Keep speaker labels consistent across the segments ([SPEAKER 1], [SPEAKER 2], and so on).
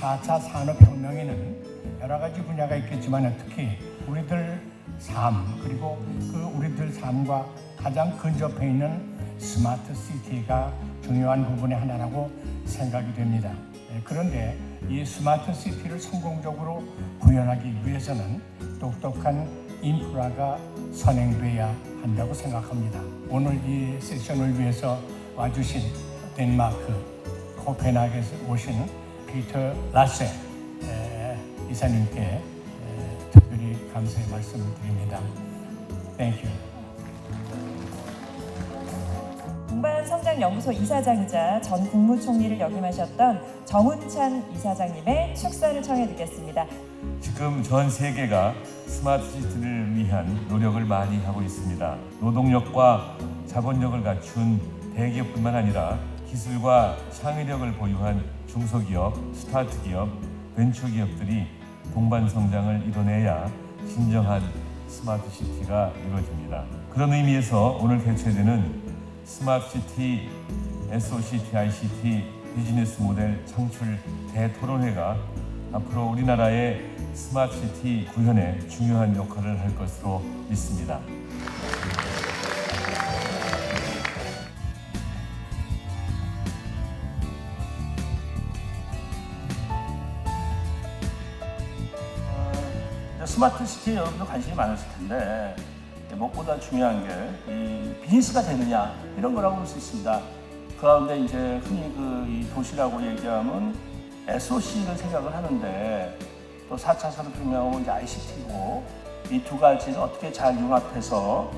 [SPEAKER 1] 4차 산업혁명에는 여러 가지 분야가 있겠지만 특히 우리들 삶 그리고 그 우리들 삶과 가장 근접해 있는 스마트 시티가 중요한 부분의 하나라고 생각이 됩니다. 예, 그런데 이 스마트 시티를 성공적으로 구현하기 위해서는 똑똑한 인프라가 선행돼야 한다고 생각합니다. 오늘 이 세션을 위해서 와주신 덴마크 코펜하겐에서 오신 피터 라세 에, 이사님께 에, 특별히 감사의 말씀드립니다. Thank you.
[SPEAKER 2] 동반성장연구소 이사장이자 전 국무총리를 역임하셨던 정운찬 이사장님의 축사를 청해 듣겠습니다.
[SPEAKER 3] 지금 전 세계가 스마트 시티를 위한 노력을 많이 하고 있습니다. 노동력과 자본력을 갖춘 대기업뿐만 아니라 기술과 창의력을 보유한 중소기업, 스타트기업, 벤처기업들이 동반 성장을 이뤄내야 진정한 스마트 시티가 이루어집니다. 그런 의미에서 오늘 개최되는 스마트 시티 SOCT ICT 비즈니스 모델 창출 대토론회가 앞으로 우리나라의 스마트 시티 구현에 중요한 역할을 할 것으로 믿습니다.
[SPEAKER 4] 스마트 시티에 여러분들 관심이 많으실 텐데 무엇보다 중요한 게 이 비즈니스가 되느냐 이런 거라고 볼 수 있습니다. 그 가운데 이제 흔히 그이 도시라고 얘기하면 SOC를 생각을 하는데 또 4차 산업혁명은 이제 ICT고 이 두 가지를 어떻게 잘 융합해서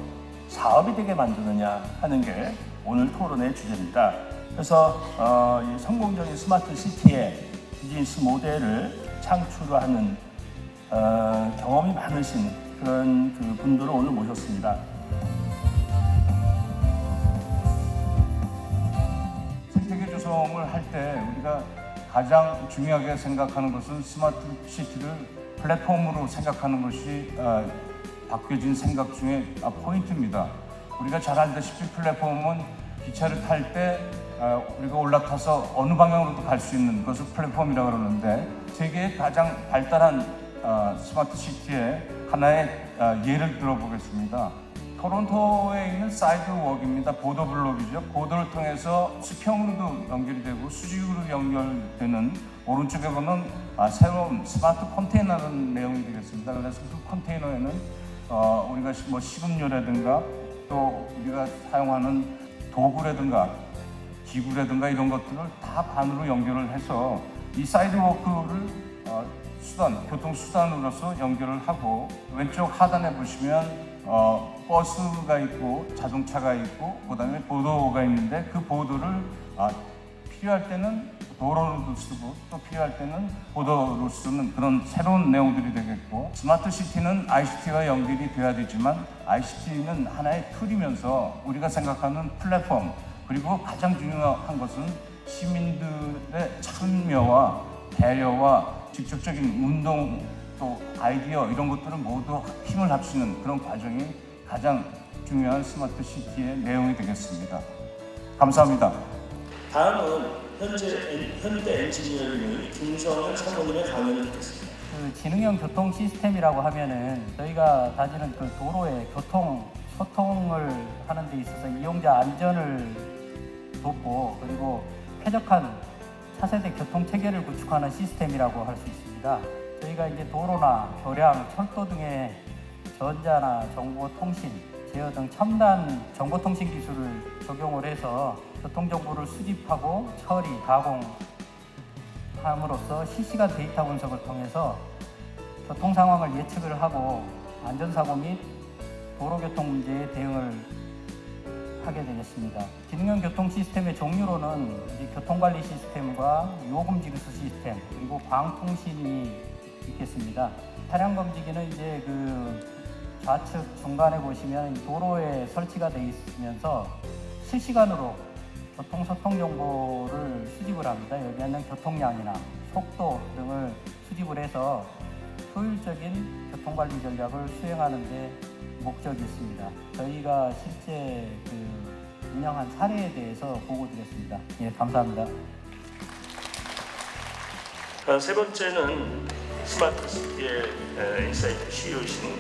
[SPEAKER 4] 사업이 되게 만드느냐 하는 게 오늘 토론의 주제입니다. 그래서 어, 이 성공적인 스마트 시티의 비즈니스 모델을 창출하는 어, 경험이 많으신 그런 그 분들을 오늘 모셨습니다.
[SPEAKER 5] 생태계 조성을 할 때 우리가 가장 중요하게 생각하는 것은 스마트 시티를 플랫폼으로 생각하는 것이 아, 바뀌어진 생각 중에 아, 포인트입니다. 우리가 잘 알다시피 플랫폼은 기차를 탈 때 우리가 올라타서 어느 방향으로도 갈 수 있는 것을 플랫폼이라고 그러는데 세계의 가장 발달한 아, 스마트 시티의 하나의 아, 예를 들어보겠습니다. 토론토에 있는 사이드웍입니다. 보도 블록이죠. 보도를 통해서 수평으로도 연결이 되고 수직으로 연결되는 오른쪽에 보면 아, 새로운 스마트 컨테이너라는 내용이 되겠습니다. 그래서 그 컨테이너에는 어, 우리가 시- 뭐 식음료라든가 또 우리가 사용하는 도구라든가 기구라든가 이런 것들을 다 반으로 연결을 해서 이 사이드워크를 어, 수단, 교통 수단으로서 연결을 하고 왼쪽 하단에 보시면 어, 버스가 있고 자동차가 있고 그다음에 보도가 있는데 그 보도를 아, 필요할 때는 도로로도 쓰고 또 필요할 때는 보도로 쓰는 그런 새로운 내용들이 되겠고 스마트 시티는 ICT와 연결이 돼야 되지만 ICT는 하나의 툴이면서 우리가 생각하는 플랫폼 그리고 가장 중요한 것은 시민들의 참여와 배려와 직접적인 운동 또 아이디어 이런 것들은 모두 힘을 합치는 그런 과정이 가장 중요한 스마트 시티의 내용이 되겠습니다. 감사합니다.
[SPEAKER 4] 다음은 현재 엔- 현대 엔지니어링의 김성현 사모님의 강연을 듣겠습니다.
[SPEAKER 6] 그 지능형 교통 시스템이라고 하면은 저희가 다지는 그 도로의 교통 소통을 하는 데 있어서 이용자 안전을 돕고 그리고 쾌적한 차세대 교통 체계를 구축하는 시스템이라고 할 수 있습니다. 저희가 이제 도로나 교량, 철도 등의 전자나 정보통신, 제어 등 첨단 정보통신 기술을 적용을 해서 교통 정보를 수집하고 처리, 가공, 함으로써 실시간 데이터 분석을 통해서 교통 상황을 예측을 하고 안전사고 및 도로교통 문제에 대응을 하게 되겠습니다. 기능형 교통 시스템의 종류로는 교통관리 시스템과 요금 징수 시스템 그리고 광통신이 있겠습니다. 차량 검지기는 이제 그 좌측 중간에 보시면 도로에 설치가 되어 있으면서 실시간으로 교통 소통 정보를 수집을 합니다. 여기에는 교통량이나 속도 등을 수집을 해서 효율적인 교통관리 전략을 수행하는 데 목적이 있습니다. 저희가 실제 그 운영한 사례에 대해서 보고 드렸습니다. 예, 감사합니다.
[SPEAKER 4] 어, 세 번째는 스마트 시티의 에, 인사이트 CEO이신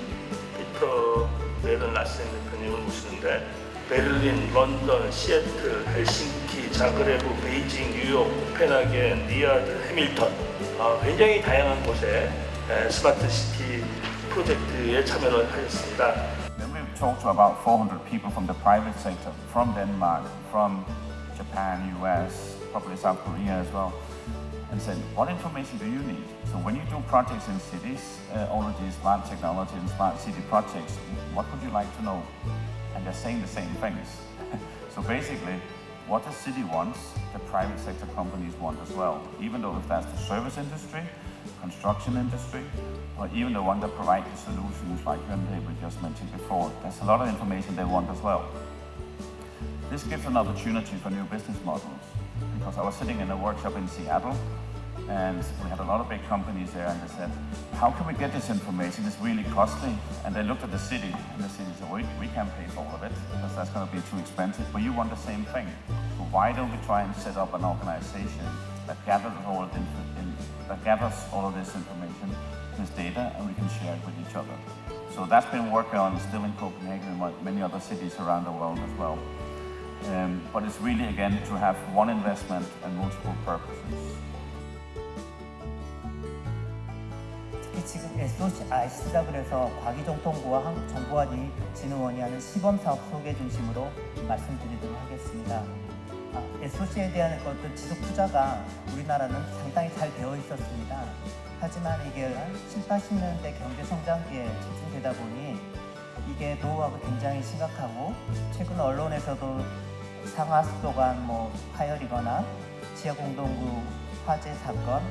[SPEAKER 4] 피터 베른 라센 대표님을 모시는데 베를린, 런던, 시애틀, 헬싱키, 자그레브, 베이징, 뉴욕, 코펜하겐, 리아드, 해밀턴 어, 굉장히 다양한 곳에 에, 스마트 시티 프로젝트에 참여를 하셨습니다.
[SPEAKER 7] Then we've talked to about 400 people from the private sector, from Denmark, from Japan, US, probably South Korea as well, and said, what information do you need? So when you do projects in cities, uh, all of these smart technology and smart city projects, what would you like to know? And they're saying the same things. so basically, what the city wants, the private sector companies want as well. Even though if that's the service industry, construction industry, or even the one that provide the solutions like Hyundai we just mentioned before, there's a lot of information they want as well. This gives an opportunity for new business models because I was sitting in a workshop in Seattle and we had a lot of big companies there and they said, how can we get this information? It's really costly. And they looked at the city and the city said, we, we can't pay for all of it because that's going to be too expensive. But you want the same thing. So why don't we try and set up an organization that gathers all of, the, in, that gathers all of this information, this data, and we can share it with each other. So that's been worked on still in Copenhagen and many other cities around the world as well. Um, but it's really again to have one investment and multiple purposes.
[SPEAKER 8] 지금 SOC 아시다 그래서 과기정통부와 한국정보관진흥원이 하는 시범사업 소개 중심으로 말씀드리도록 하겠습니다. 아, SOC에 대한 그 어떤 지속 투자가 우리나라는 상당히 잘 되어 있었습니다. 하지만 이게 한 7, 80년대 경제 성장기에 집중되다 보니 이게 노후화가 굉장히 심각하고 최근 언론에서도 상하수도관 뭐 파열이거나 지하공동구 화재 사건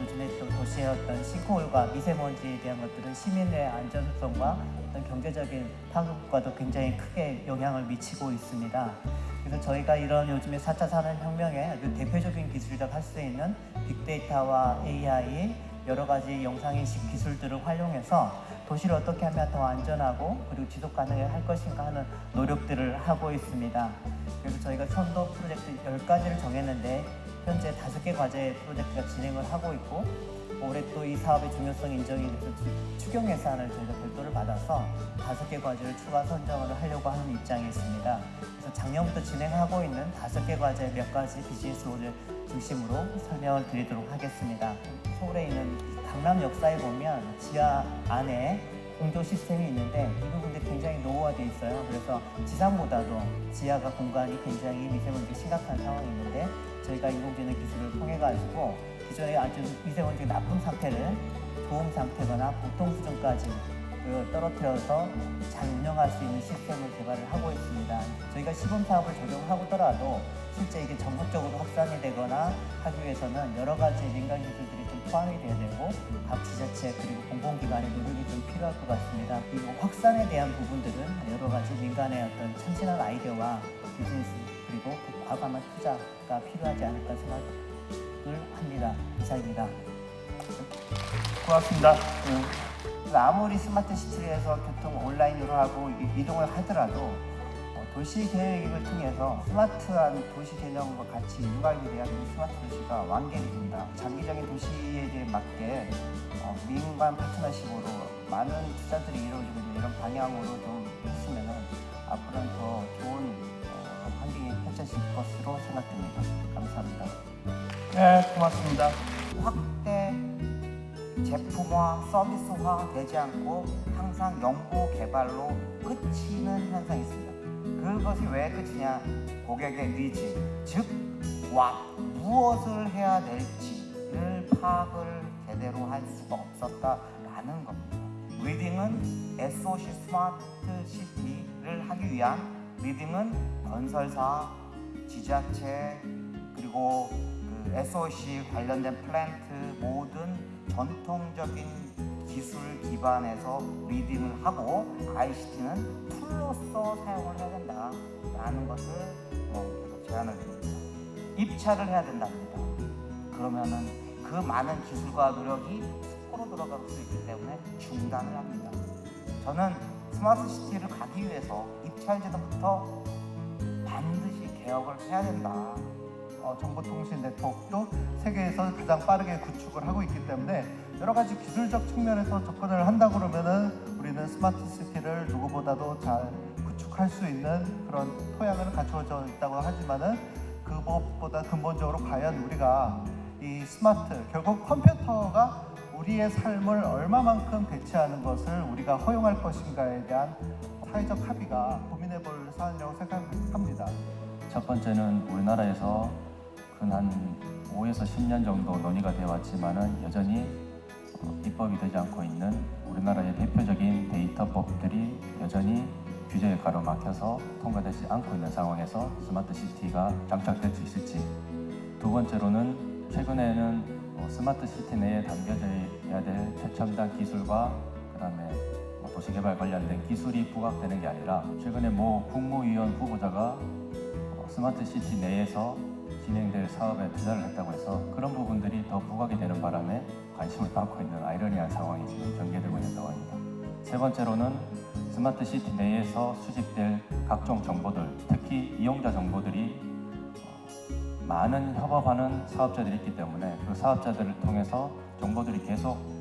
[SPEAKER 8] 요즘에 또 도시의 어떤 싱크홀과 미세먼지에 대한 것들은 시민의 안전성과 어떤 경제적인 파급과도 굉장히 크게 영향을 미치고 있습니다. 그래서 저희가 이런 요즘에 4차 산업혁명의 아주 대표적인 기술이라고 할 수 있는 빅데이터와 AI 여러 가지 영상인식 기술들을 활용해서 도시를 어떻게 하면 더 안전하고 그리고 지속 가능할 것인가 하는 노력들을 하고 있습니다. 그래서 저희가 선도 프로젝트 10가지를 정했는데 현재 5개 과제 프로젝트가 진행을 하고 있고 올해 또 이 사업의 중요성 인정이 돼서 추- 추경 예산을 저희가 별도를 받아서 5개 과제를 추가 선정을 하려고 하는 입장에 있습니다. 그래서 작년부터 진행하고 있는 5개 과제 몇 가지 비즈니스 모델 중심으로 설명을 드리도록 하겠습니다. 서울에 있는 강남 역사에 보면 지하 안에 공조 시스템이 있는데 이 부분들이 굉장히 노후화돼 있어요. 그래서 지상보다도 지하가 공간이 굉장히 미세먼지가 심각한 상황이 있는데 저희가 인공지능 기술을 통해 가지고 기존에 아주 미세먼지 가 나쁜 상태를 좋은 상태거나 보통 수준까지 그 떨어뜨려서 잘 운영할 수 있는 시스템을 개발을 하고 있습니다. 저희가 시범 사업을 적용하더라도 실제 이게 전국적으로 확산이 되거나 하기 위해서는 여러 가지 민간 기술들이 좀 포함이 돼야 되고 각 지자체 그리고 공공기관의 노력이 좀 필요할 것 같습니다. 그리고 확산에 대한 부분들은 여러 가지 민간의 어떤 참신한 아이디어와 비즈니스 그리고 그 과감한 투자가 필요하지 않을까 생각을 합니다. 이상입니다.
[SPEAKER 9] 고맙습니다. 음, 아무리 스마트 시티를 해서 교통 온라인으로 하고 이- 이동을 하더라도 어, 도시 계획을 통해서 스마트한 도시 개념과 같이 융합이 돼야 그 스마트 도시가 완결이 된다. 장기적인 도시에 대해 맞게 어, 민간 파트너십으로 많은 투자들이 이루어지고 있는 이런 방향으로 좀 했으면 앞으로는 더 좋은 어, 환경이 펼쳐질 것으로 생각됩니다. 감사합니다.
[SPEAKER 10] 네, 고맙습니다.
[SPEAKER 9] 확대 제품화, 서비스화 되지 않고 항상 연구 개발로 끝이는 현상이 있습니다. 그것이 왜 끝이냐? 고객의 니즈, 즉, 와, 무엇을 해야 될지를 파악을 제대로 할 수가 없었다라는 겁니다. 리딩은 SOC 스마트 시티를 하기 위한 리딩은 건설사, 지자체, 그리고 그 SOC 관련된 플랜트 모든 전통적인 기술 기반에서 리딩을 하고 ICT는 툴로서 사용을 해야 된다라는 것을 뭐 제안을 드립니다. 입찰을 해야 된답니다. 그러면은 그 많은 기술과 노력이 숲으로 들어갈 수 있기 때문에 중단을 합니다. 저는 스마트 시티를 가기 위해서 입찰제도부터 반드시 개혁을 해야 된다.
[SPEAKER 11] 어, 정보통신 네트워크도 세계에서 가장 빠르게 구축을 하고 있기 때문에 여러 가지 기술적 측면에서 접근을 한다 그러면은 우리는 스마트 시티를 누구보다도 잘 구축할 수 있는 그런 토양을 갖추어져 있다고 하지만은 그것보다 근본적으로 과연 우리가 이 스마트 결국 컴퓨터가 우리의 삶을 얼마만큼 대체하는 것을 우리가 허용할 것인가에 대한 사회적 합의가 고민해 볼 사안이라고 생각합니다.
[SPEAKER 12] 첫 번째는 우리나라에서 근 한 5에서 10년 정도 논의가 되어 왔지만은 여전히 어, 입법이 되지 않고 있는 우리나라의 대표적인 데이터법들이 여전히 규제에 가로막혀서 통과되지 않고 있는 상황에서 스마트 시티가 장착될 수 있을지 두 번째로는 최근에는 어, 스마트 시티 내에 담겨져야 될 최첨단 기술과 그다음에 뭐 도시개발 관련된 기술이 부각되는 게 아니라 최근에 모 국무위원 후보자가 어, 스마트 시티 내에서 진행될 사업에 투자를 했다고 해서 그런 부분들이 더 부각이 되는 바람에 관심을 받고 있는 아이러니한 상황이 지금 전개되고 있는 상황입니다. 세 번째로는 스마트 시티 내에서 수집될 각종 정보들, 특히 이용자 정보들이 어, 많은 협업하는 사업자들이 있기 때문에 그 사업자들을 통해서 정보들이 계속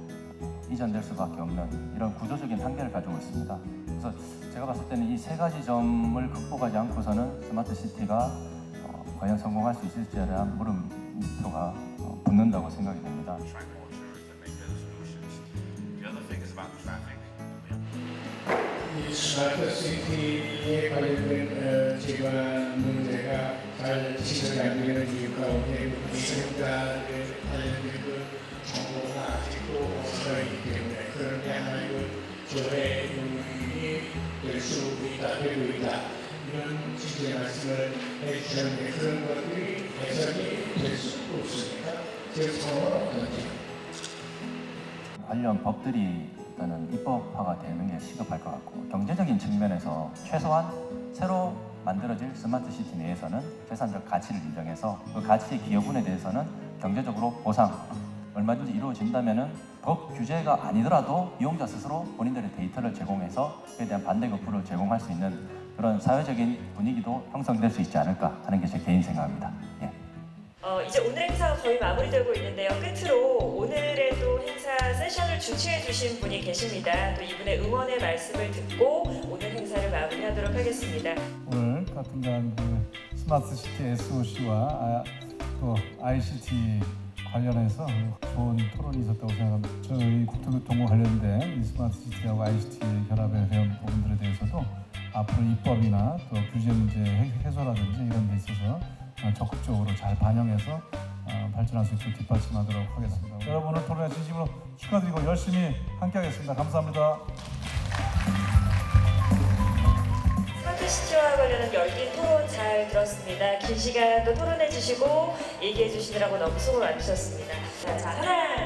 [SPEAKER 12] 이전될 수밖에 없는 이런 구조적인 한계를 가지고 있습니다. 그래서 제가 봤을 때는 이 세 가지 점을 극복하지 않고서는 스마트 시티가 어, 과연 성공할 수 있을지에 대한 물음표가 어, 붙는다고 생각이 됩니다.
[SPEAKER 13] 이 스마트 시티에 관련된 어, 제관 문제가 잘 진행이 안 되는 이유 가운데 이생자들 관련된 그 정보가 아직도 없어있기 때문에 그런데 하나의 조회 요인이 될 수 있다, 되고 있다 이런 취지의 말씀을 해주셨는데 그런 것들이 개선이 될 수 없습니까? 제 성은 어떤지
[SPEAKER 12] 관련 법들이 일단은 입법화가 되는 게 시급할 것 같고 경제적인 측면에서 최소한 새로 만들어질 스마트 시티 내에서는 재산적 가치를 인정해서 그 가치의 기여분에 대해서는 경제적으로 보상 얼마든지 이루어진다면은 법 규제가 아니더라도 이용자 스스로 본인들의 데이터를 제공해서 그에 대한 반대급부를 제공할 수 있는 그런 사회적인 분위기도 형성될 수 있지 않을까 하는 게 제 개인 생각입니다. 예.
[SPEAKER 2] 어, 이제 오늘 행사가 거의 마무리되고 있는데요. 끝으로 오늘의 또 행사 세션을 주최해 주신 분이 계십니다. 또 이분의 응원의 말씀을 듣고 오늘 행사를 마무리하도록 하겠습니다.
[SPEAKER 14] 오늘 같은간 그 스마트 시티 SOC와 아, 또 ICT 관련해서 좋은 토론이 있었다고 생각합니다. 저희 국토교통과 관련된 이 스마트 시티하고 ICT 결합에 대한 부분들에 대해서도 앞으로 입법이나 또 규제 문제 해- 해소라든지 이런 데 있어서 어, 적극적으로 잘 반영해서 어, 발전할 수 있도록 뒷받침하도록 하겠습니다. 여러분 오늘 토론에 진심으로 축하드리고 열심히 함께하겠습니다. 감사합니다.
[SPEAKER 2] 시티와 관련한 열띤 토론 잘 들었습니다. 긴 시간 또 토론해 주시고 얘기해 주시느라고 너무 수고 많으셨습니다. 자, 자 하나.